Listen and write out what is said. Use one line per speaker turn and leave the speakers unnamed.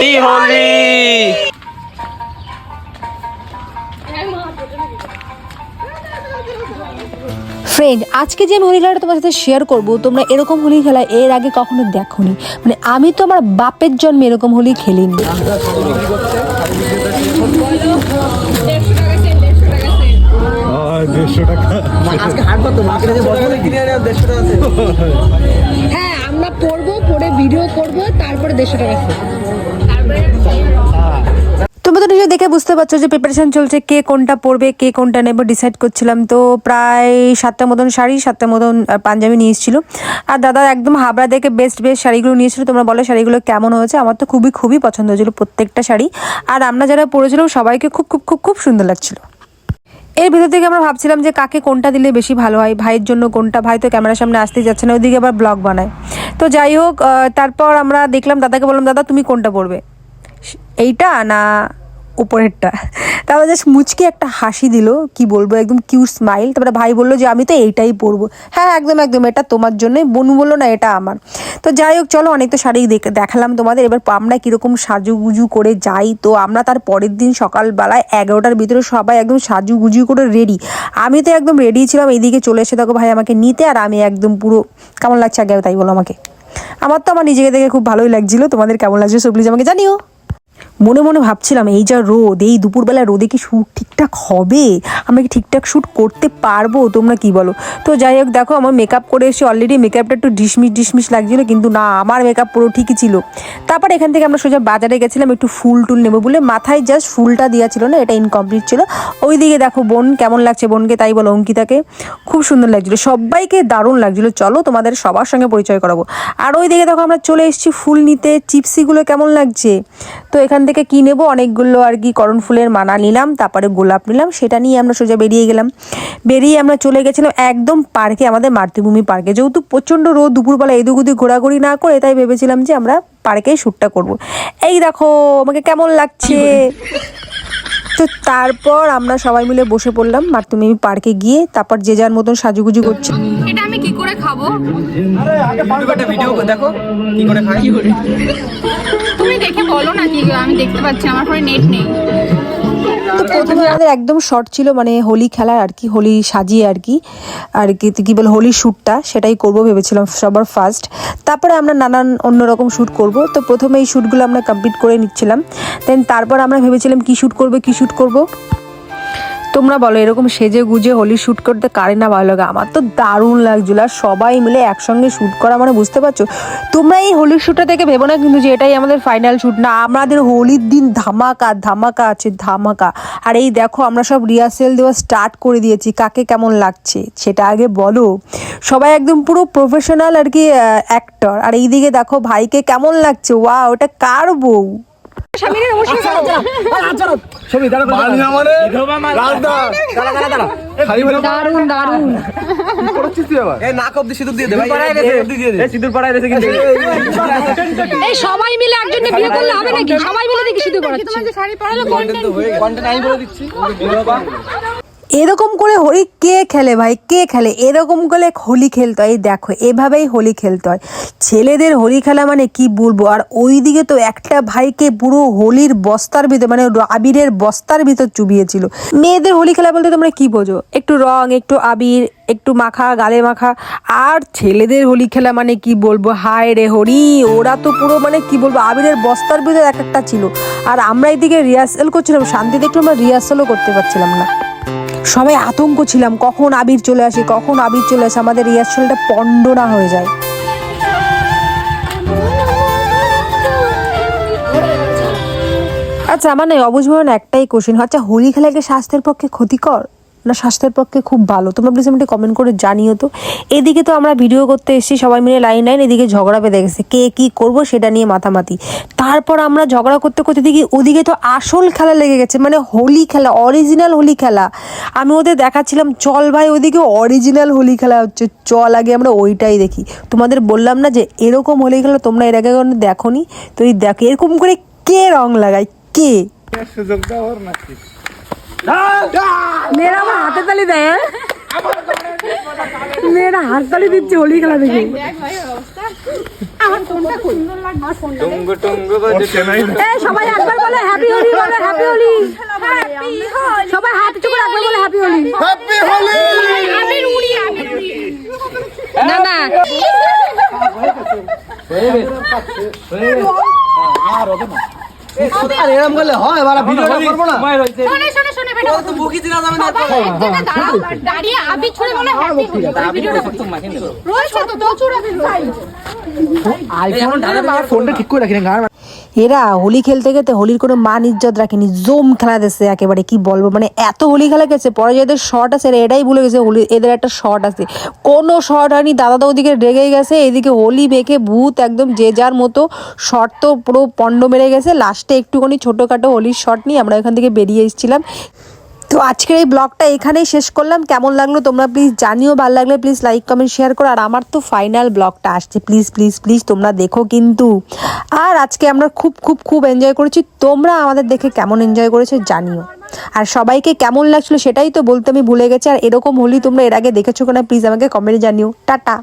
Happy Holi
friend আজকে যে আমি হোলি খেলাটা তোমার সাথে শেয়ার করব তোমরা এরকম হোলি খেলা এর আগে কখনো দেখোনি। মানে আমি তো আমার বাপের জন্মে এরকম হোলি খেলিনি। হ্যাঁ আমরা পড়ব পড়ে ভিডিও করব তারপরে দেড়শো টাকা নিশ্চয়ই দেখে বুঝতে পারছ যে প্রিপারেশন চলছে, কে কোনটা পরবে, কে কোনটা নেব ডিসাইড করছিলাম। তো প্রায় সাতটা মতন শাড়ি, সাতটা মতন পাঞ্জাবি নিয়ে এসেছিল। আর দাদা একদম হাবড়া দেখে বেস্ট বেস্ট শাড়িগুলো নিয়েছিল তোমরা বলো শাড়িগুলো কেমন হয়েছে? আমার তো খুবই খুবই পছন্দ হয়েছিল প্রত্যেকটা শাড়ি। আর আমরা যারা পরেছিলাম, সবাইকে খুব খুব খুব খুব সুন্দর লাগছিল। এর ভেতর থেকে আমরা ভাবছিলাম যে কাকে কোনটা দিলে বেশি ভালো হয়, ভাইয়ের জন্য কোনটা, ভাই তো ক্যামেরার সামনে আসতেই যাচ্ছে না, ওইদিকে আবার ব্লগ বানায়। তো যাই হোক তারপর আমরা দেখলাম, দাদাকে বললাম, দাদা, তুমি কোনটা পরবে? এইটা না উপরেরটা। তারপর জাস্ট মুচকে একটা হাসি দিল, কি বলব, একদম কিউট স্মাইল তারপরে ভাই বলল যে, আমি তো এইটাই পরবো। হ্যাঁ একদম একদম, এটা তোমার জন্যই। বনু বলল, না, এটা আমার। তো যাই হোক, চলো অনেক তো শাড়ি দেখ- দেখালাম তোমাদের। এবার আমরা কীরকম সাজুগুজু করে যাই। তো আমরা তার পরের দিন সকালবেলায় এগারোটার ভিতরে সবাই একদম সাজুগুজু করে রেডি আমি তো একদম রেডি ছিলাম। এইদিকে চলে এসে দেখো ভাই আমাকে নিতে, আর আমি একদম পুরো কেমন লাগছে আগে তাই বলো আমাকে। আমার তো আমার নিজেকে দেখে খুব ভালোই লাগছিল। তোমাদের কেমন লাগছে সব প্লিজ আমাকে জানিও। মনে মনে ভাবছিলাম, এই যা রোদ, এই দুপুরবেলা রোদে কি শ্যুট ঠিকঠাক হবে? আমরা কি ঠিকঠাক শ্যুট করতে পারব? তোমরা কি বলো? তো যাই হোক, দেখো আমার মেকআপ করে এসে অলরেডি মেকআপটা একটু ডিসমিস ডিসমিস লাগছিল, কিন্তু না, আমার মেকআপ পুরো ঠিকই ছিল। তারপর এখান থেকে আমরা সোজা বাজারে গেছিলাম, একটু ফুল টুল নেব বলে। মাথায় জাস্ট ফুলটা দেওয়া ছিল না, এটা ইনকমপ্লিট ছিল। ওই দিকে দেখো বোন কেমন লাগছে বোনকে, তাই বলো অঙ্কিতাকে। খুব সুন্দর লাগছিল, সবাইকে দারুণ লাগছিল। চলো তোমাদের সবার সঙ্গে পরিচয় করাবো। আর ওই দিকে দেখো আমরা চলে এসেছি ফুল নিতে, চিপসিগুলো কেমন লাগছে? তো এখান থেকে কি নেব? অনেকগুলো আর কি করণ ফুলের মানা নিলাম, তারপরে গোলাপ নিলাম, সেটা নিয়ে আমরা সোজা বেরিয়ে গেলাম। বেরিয়ে আমরা চলে গেছিলাম একদম পার্কে, আমাদের মাতৃভূমি পার্কে। যেহেতু প্রচণ্ড রোদ, দুপুরবেলা এদিক ওদিক ঘোরাঘুরি না করে, তাই ভেবেছিলাম যে আমরা পার্কেই শ্যুটটা করব। এই দেখো, আমাকে কেমন লাগছে? তো তারপর আমরা সবাই মিলে বসে পড়লাম মাতৃভূমি পার্কে গিয়ে, তারপর যে যার মতন সাজুগুজু করছে।
করে খাব।
ভিডিও দেখো কি করে খাই
তুমি দেখে বলো না কি আমি দেখতে পাচ্ছি আমার ফোনে নেট নেই।
তো প্রথমে আমাদের একদম শর্ট ছিল মানে হোলি খেলার আর কি হোলি সাজিয়ে আর কি। আর কি কি বলে হোলি শ্যুটটা সেটাই করব ভেবেছিলাম সবার ফার্স্ট তারপরে আমরা নানান অন্যরকম শ্যুট করব। তো প্রথমে এই শ্যুটগুলো আমরা কমপ্লিট করে নিচ্ছিলাম। দেন তারপর আমরা ভেবেছিলাম কি শ্যুট করব কি শ্যুট করব। তোমরা বলো, এরকম সেজে গুজে, হোলি শ্যুট করতে কারে না ভালো লাগে? আমার তো দারুণ লাগছিল। আর সবাই মিলে একসঙ্গে শ্যুট করা মানে বুঝতে পারছ? তোমরা এই হোলির শ্যুটটা থেকে ভেবো না কিন্তু যে এটাই আমাদের ফাইনাল শ্যুট না, আমাদের হোলির দিন ধামাকা ধামাকা আছে, ধামাকা। আর এই দেখো, আমরা সব রিহার্সেল দেওয়া স্টার্ট করে দিয়েছি। কাকে কেমন লাগছে? সেটা আগে বলো। সবাই একদম পুরো প্রফেশনাল আর কি অ্যাক্টর আর এইদিকে দেখো, ভাইকে কেমন লাগছে? ওয়া ওটা কার বউ?
এই
সবাই মিলে একজন বিয়ে করলে হবে নাকি সবাই মিলে দেখি
সিঁদুর পড়াচ্ছি শাড়ি পরালো কন্টেন্ট
কন্টেন্ট আমি বলে দিচ্ছি
এরকম করে হোলি কে খেলে ভাই? কে খেলে? এরকম করে হোলি খেলতে হয়। দেখো, এভাবেই হোলি খেলতে হয়। ছেলেদের হোলি খেলা মানে কি বলব? আর ওইদিকে তো একটা ভাইকে পুরো হোলির বস্তার ভিতর মানে আবিরের বস্তার ভিতর চুবিয়েছিল। মেয়েদের হোলি খেলা বলতে তোমরা কি বোঝো? একটু রং, একটু আবির, একটু মাখা, গালে মাখা। আর ছেলেদের হোলি খেলা মানে কি বলব? হায় রে হরি, ওরা তো পুরো মানে কি বলব? আবিরের বস্তার ভিতর এক একটা ছিল। আর আমরা এদিকে রিহার্সেল করছিলাম। শান্তিতে একটু আমরা রিহার্সেলও করতে পারছিলাম না। সবাই আতঙ্ক ছিলাম, কখন আবির চলে আসে, কখন আবির চলে আসে, আমাদের রিহার্সালটা পণ্ডনা হয়ে যায়। আচ্ছা আমার নয় অবুঝ একটাই কোশ্চেন আচ্ছা হোলি খেলাকে স্বাস্থ্যের পক্ষে ক্ষতিকর? না স্বাস্থ্যের পক্ষে খুব ভালো। তোমরা প্লিজ আমাকে কমেন্ট করে জানিও তো। এদিকে তো আমরা ভিডিও করতে এসেছি সবাই মিলে লাইন লাইন এদিকে ঝগড়া বেঁধে গেছে। কে কি করব সেটা নিয়ে মাতামাতি। তারপর আমরা ঝগড়া করতে করতে দেখি ওদিকে তো আসল খেলা লেগে গেছে মানে হোলি খেলা অরিজিনাল হোলি খেলা। আমি ওদের দেখাচ্ছিলাম চল ভাই ওদিকে অরিজিনাল হোলি খেলা হচ্ছে চল আগে আমরা ওইটাই দেখি। তোমাদের বললাম না যে এরকম হোলি খেলা তোমরা এর আগে কখনো দেখোনি? তো এই দেখো এরকম করে কে রং লাগায়? কে? মেয়েরা আমার হাতে তালি দেয়? মেয়েরা হাততালি দিচ্ছে হোলি খেলা দেখে। সবাই একবার বলে হ্যাপি হোলি বলে হ্যাপি হোলি সবাই হাত করে একবার বলে হ্যাপি হোলি
হ্যাপি
না।
আরে এরকম করলে হয় বাড়া ভিডিওটা করব না।
শোনে শোনে শোনে বেটা।
তো বুকি দিনা যাবে না
সবাই দাঁড়াও দাঁড়িয়ে আবির ছুড়ে বলে হ্যাপি হোলি ওই ভিডিওটা করি রয়েছে তো প্রচুর আবির রয়েছে
ফোনটা ঠিক করে রাখি না গান
এরা হোলি খেলতে খেতে হোলির কোনো মান ইজ্জত রাখেনি। জোম খেলা দিচ্ছে একেবারে, কি বলব? মানে এত হোলি খেলা গেছে পরে যে এদের শর্ট আছে এটাই ভুলে গেছে, হোলি, এদের একটা শর্ট আছে। কোনো শর্ট হয়নি দাদা তো ওদিকে রেগে গেছে, এদিকে হোলি বেঁকে ভূত একদম যে যার মতো শর্ট তো পুরো পণ্ড মেরে গেছে। লাস্টে একটুখানি ছোটোখাটো হোলির শর্ট নিয়ে আমরা এখান থেকে বেরিয়ে এসেছিলাম। তো আজকের এই ব্লগটা এখানেই শেষ করলাম। কেমন লাগল তোমরা প্লিজ জানিও, ভালো লাগলে প্লিজ লাইক কমেন্ট শেয়ার করো। আর আমার তো ফাইনাল ব্লগটা আসছে। প্লিজ প্লিজ প্লিজ তোমরা দেখো কিন্তু। আর আজকে আমরা খুব খুব খুব এনজয় করেছি। তোমরা আমাদের দেখে কেমন এনজয় করেছ জানিও। আর সবাইকে কেমন লাগছিল সেটাই তো বলতে আমি ভুলে গেছি। আর এরকম হোলি তোমরা এর আগে দেখেছ কিনা প্লিজ আমাকে কমেন্টে জানিও। টাটা।